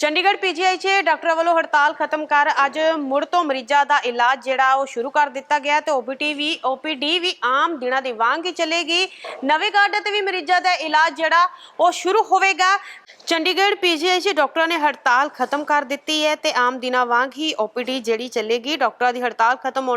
Chandigarh PGI 'ਚ ਡਾਕਟਰਾਂ ਵੱਲੋਂ ਹੜਤਾਲ ਖਤਮ ਕਰ ਅੱਜ ਮੁੜ ਤੋਂ ਮਰੀਜ਼ਾਂ ਦਾ ਇਲਾਜ ਜਿਹੜਾ ਉਹ ਸ਼ੁਰੂ ਕਰ ਦਿੱਤਾ ਗਿਆ ਤੇ ਓਪੀਟੀ ਵੀ ਓਪੀਡੀ ਵੀ ਆਮ ਦਿਨਾਂ ਦੀ ਵਾਂਗ ਹੀ ਚੱਲੇਗੀ। ਨਵੇਂ ਕਾਰਡ ਤੇ ਵੀ ਮਰੀਜ਼ਾਂ ਦਾ ਇਲਾਜ ਜਿਹੜਾ ਉਹ ਸ਼ੁਰੂ ਹੋਵੇਗਾ। ਚੰਡੀਗੜ੍ਹ ਪੀਜੀਆਈ 'ਚ ਡਾਕਟਰਾਂ ਨੇ ਹੜਤਾਲ ਖਤਮ ਕਰ ਦਿੱਤੀ ਹੈ ਤੇ ਆਮ ਦਿਨਾਂ ਵਾਂਗ ਹੀ ਓਪੀਡੀ ਜਿਹੜੀ ਚੱਲੇਗੀ, ਡਾਕਟਰਾਂ ਦੀ ਹੜਤਾਲ ਖਤਮ ਹੋਣ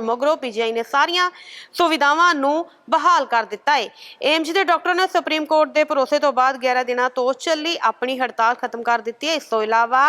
ਮਗਰੋਂ ਪੀਜੀਆਈ ਨੇ ਸਾਰੀਆਂ ਸੁਵਿਧਾਵਾਂ ਨੂੰ ਬਹਾਲ ਕਰ ਦਿੱਤਾ ਹੈ ਏਮਜ਼ ਦੇ ਡਾਕਟਰ ਨੇ ਸੁਪਰੀਮ ਕੋਰਟ ਦੇ ਭਰੋਸੇ ਤੋਂ ਬਾਅਦ 11 ਦਿਨਾਂ ਤੋਂ ਚੱਲੀ ਆਪਣੀ ਹੜਤਾਲ ਖਤਮ ਕਰ ਦਿੱਤੀ ਹੈ ਇਸ ਤੋਂ ਇਲਾਵਾ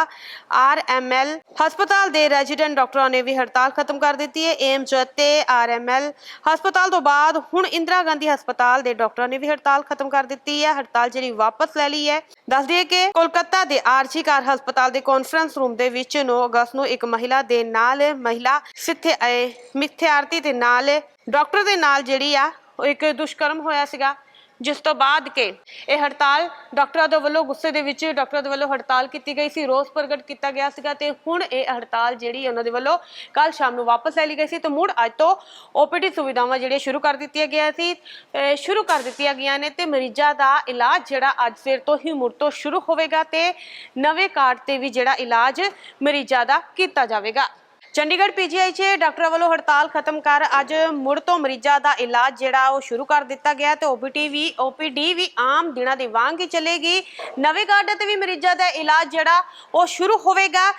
ਆਰਐਮਐਲ ਹਸਪਤਾਲ ਦੇ ਰੈਜ਼ੀਡੈਂਟ ਡਾਕਟਰਾਂ ਨੇ ਵੀ ਹੜਤਾਲ ਖਤਮ ਕਰ ਦਿੱਤੀ ਹੈ ਏਮਜ਼ ਅਤੇ ਆਰਐਮਐਲ ਹਸਪਤਾਲ ਤੋਂ ਬਾਅਦ ਹੁਣ ਇੰਦਰਾ ਗਾਂਧੀ ਹਸਪਤਾਲ ਦੇ ਡਾਕਟਰਾਂ ਨੇ ਵੀ ਹੜਤਾਲ ਖਤਮ ਕਰ ਦਿੱਤੀ ਹੈ ਹੜਤਾਲ ਜਿਹੜੀ ਵਾਪਸ ਲੈ ਲਈ ਹੈ ਦੱਸ ਦਈਏ ਕਿ ਕੋਲਕਾਤਾ ਦੇ ਆਰਜੀ ਕਾਰ ਹਸਪਤਾਲ ਦੇ ਕਾਨਫਰੰਸ ਰੂਮ ਦੇ ਵਿੱਚ 9 ਅਗਸਤ ਨੂੰ ਇੱਕ ਮਹਿਲਾ ਦੇ ਨਾਲ ਮਹਿਲਾ ਸਿੱਥੇ ਆਏ ਮਿਥਿਆਰਥੀ ਦੇ ਨਾਲ, ਡਾਕਟਰ ਦੇ ਨਾਲ ਜਿਹੜੀ ਆ, ਉਹ ਇੱਕ ਦੁਸ਼ਕਰਮ ਹੋਇਆ ਸੀਗਾ, ਜਿਸ ਤੋਂ ਬਾਅਦ ਕਿ ਇਹ ਹੜਤਾਲ ਡਾਕਟਰਾਂ ਦੇ ਵੱਲੋਂ ਗੁੱਸੇ ਦੇ ਵਿੱਚ, ਡਾਕਟਰਾਂ ਦੇ ਵੱਲੋਂ ਹੜਤਾਲ ਕੀਤੀ ਗਈ ਸੀ, ਰੋਸ ਪ੍ਰਗਟ ਕੀਤਾ ਗਿਆ ਸੀਗਾ ਤੇ ਹੁਣ ਇਹ ਹੜਤਾਲ ਜਿਹੜੀ ਉਹਨਾਂ ਦੇ ਵੱਲੋਂ ਕੱਲ ਸ਼ਾਮ ਨੂੰ ਵਾਪਸ ਲੈ ਲਈ ਗਈ ਸੀ ਤੇ ਮੁੜ ਅੱਜ ਤੋਂ ਓਪੀਡੀ ਸੁਵਿਧਾਵਾਂ ਜਿਹੜੀਆਂ ਸ਼ੁਰੂ ਕਰ ਦਿੱਤੀਆਂ ਗਿਆ ਸੀ ਸ਼ੁਰੂ ਕਰ ਦਿੱਤੀਆਂ ਗਈਆਂ ਨੇ ਤੇ ਮਰੀਜ਼ਾਂ ਦਾ ਇਲਾਜ ਜਿਹੜਾ ਅੱਜ ਫਿਰ ਤੋਂ ਹੀ ਮੁੜ ਤੋਂ ਸ਼ੁਰੂ ਹੋਵੇਗਾ ਤੇ ਨਵੇਂ ਕਾਰਡ ਤੇ ਵੀ ਜਿਹੜਾ ਇਲਾਜ ਮਰੀਜ਼ਾਂ ਦਾ ਕੀਤਾ ਜਾਵੇਗਾ। ਚੰਡੀਗੜ੍ਹ ਪੀਜੀਆਈ 'ਚ ਡਾਕਟਰਾਂ ਵੱਲੋਂ ਹੜਤਾਲ ਖਤਮ ਕਰ ਅੱਜ ਮੁੜ ਤੋਂ ਮਰੀਜ਼ਾਂ ਦਾ ਇਲਾਜ ਜਿਹੜਾ ਉਹ ਸ਼ੁਰੂ ਕਰ ਦਿੱਤਾ ਗਿਆ ਤੇ ਓਪੀਟੀ ਵੀ ਓਪੀਡੀ ਵੀ ਆਮ ਦਿਨਾਂ ਦੇ ਵਾਂਗ ਹੀ ਚੱਲੇਗੀ। ਨਵੇਂ ਕਾਰਡ ਤੇ ਵੀ ਮਰੀਜ਼ਾਂ ਦਾ ਇਲਾਜ ਜਿਹੜਾ ਉਹ ਸ਼ੁਰੂ ਹੋਵੇਗਾ।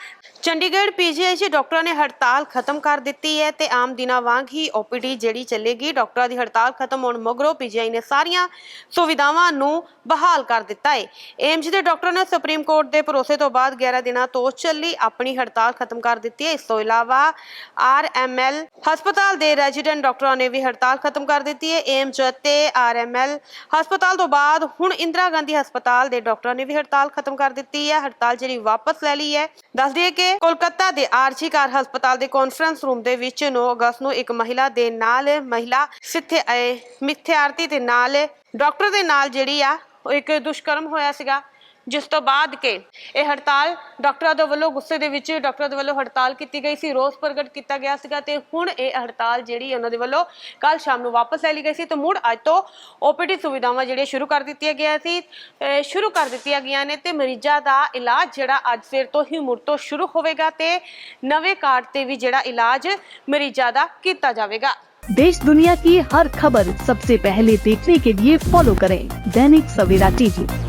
ਚੰਡੀਗੜ੍ਹ ਪੀਜੀਆਈ 'ਚ ਡਾਕਟਰਾਂ ਨੇ ਹੜਤਾਲ ਖਤਮ ਕਰ ਦਿੱਤੀ ਹੈ ਤੇ ਆਮ ਦਿਨਾਂ ਵਾਂਗ ਹੀ ਓਪੀਡੀ ਜਿਹੜੀ ਚੱਲੇਗੀ, ਡਾਕਟਰਾਂ ਦੀ ਹੜਤਾਲ ਖਤਮ ਹੋਣ ਮਗਰੋਂ ਪੀਜੀਆਈ ਨੇ ਸਾਰੀਆਂ ਸੁਵਿਧਾਵਾਂ ਨੂੰ ਬਹਾਲ ਕਰ ਦਿੱਤਾ ਹੈ। ਏਮਜ਼ ਦੇ ਡਾਕਟਰਾਂ ਨੇ ਸੁਪਰੀਮ ਕੋਰਟ ਦੇ ਭਰੋਸੇ ਤੋਂ ਬਾਅਦ 11 ਦਿਨਾਂ ਤੋਂ ਚੱਲੀ ਆਪਣੀ ਹੜਤਾਲ ਖਤਮ ਕਰ ਦਿੱਤੀ ਹੈ। ਇਸ ਤੋਂ ਇਲਾਵਾ ਆਰਐਮਐਲ ਹਸਪਤਾਲ ਦੇ ਰੈਜ਼ੀਡੈਂਟ ਡਾਕਟਰਾਂ ਨੇ ਵੀ ਹੜਤਾਲ ਖਤਮ ਕਰ ਦਿੱਤੀ ਹੈ। ਏਮਜ਼ ਅਤੇ ਆਰਐਮਐਲ ਹਸਪਤਾਲ ਤੋਂ ਬਾਅਦ ਹੁਣ ਇੰਦਰਾ ਗਾਂਧੀ ਹਸਪਤਾਲ ਦੇ ਡਾਕਟਰਾਂ ਨੇ ਵੀ ਹੜਤਾਲ ਖਤਮ ਕਰ ਦਿੱਤੀ ਹੈ। ਹੜਤਾਲ ਜਿਹੜੀ ਵਾਪਸ ਲੈ ਲਈ ਹੈ। ਦੱਸ ਦਈਏ ਕਿ ਕੋਲਕਾਤਾ ਦੇ ਆਰਜੀ ਕਾਰ ਹਸਪਤਾਲ ਦੇ ਕਾਨਫਰੰਸ ਰੂਮ ਦੇ ਵਿੱਚ 9 ਅਗਸਤ ਨੂੰ ਇੱਕ ਮਹਿਲਾ ਦੇ ਨਾਲ ਮਹਿਲਾ ਸਿੱਥੇ ਆਏ ਮਿਥਿਆਰਥੀ ਦੇ ਨਾਲ ਡਾਕਟਰ ਦੇ ਨਾਲ ਜਿਹੜੀ ਆ, ਉਹ ਇੱਕ ਦੁਸ਼ਕਰਮ ਹੋਇਆ ਸੀਗਾ। ਜਿਸ ਤੋਂ ਬਾਅਦ ਕਿ ਇਹ ਹੜਤਾਲ ਡਾਕਟਰਾਂ ਦੇ ਵੱਲੋਂ ਗੁੱਸੇ ਦੇ ਵਿੱਚ ਡਾਕਟਰਾਂ ਦੇ ਵੱਲੋਂ ਹੜਤਾਲ ਕੀਤੀ ਗਈ ਸੀ ਰੋਸ ਪ੍ਰਗਟ ਕੀਤਾ ਗਿਆ ਸੀਗਾ ਤੇ ਹੁਣ ਇਹ ਹੜਤਾਲ ਜਿਹੜੀ ਉਹਨਾਂ ਦੇ ਵੱਲੋਂ ਕੱਲ ਸ਼ਾਮ ਨੂੰ ਵਾਪਸ ਲੈ ਲਈ ਗਈ ਸੀ ਤੇ ਮੁੜ ਅੱਜ ਤੋਂ ਓਪੀਡੀ ਸੁਵਿਧਾਵਾਂ ਜਿਹੜੀਆਂ ਸ਼ੁਰੂ ਕਰ ਦਿੱਤੀਆਂ ਗਿਆ ਸੀ ਅਹ ਸ਼ੁਰੂ ਕਰ ਦਿੱਤੀਆਂ ਗਈਆਂ ਨੇ ਤੇ ਮਰੀਜ਼ਾਂ ਦਾ ਇਲਾਜ ਜਿਹੜਾ ਅੱਜ ਫਿਰ ਤੋਂ ਹੀ ਮੁੜ ਤੋਂ ਸ਼ੁਰੂ ਹੋਵੇਗਾ ਤੇ ਨਵੇਂ ਕਾਰਡ ਤੇ ਵੀ ਜਿਹੜਾ ਇਲਾਜ ਮਰੀਜ਼ਾਂ ਦਾ ਕੀਤਾ ਜਾਵੇਗਾ देश दुनिया की हर खबर सबसे पहले देखने के लिए फॉलो करें दैनिक सवेरा टीवी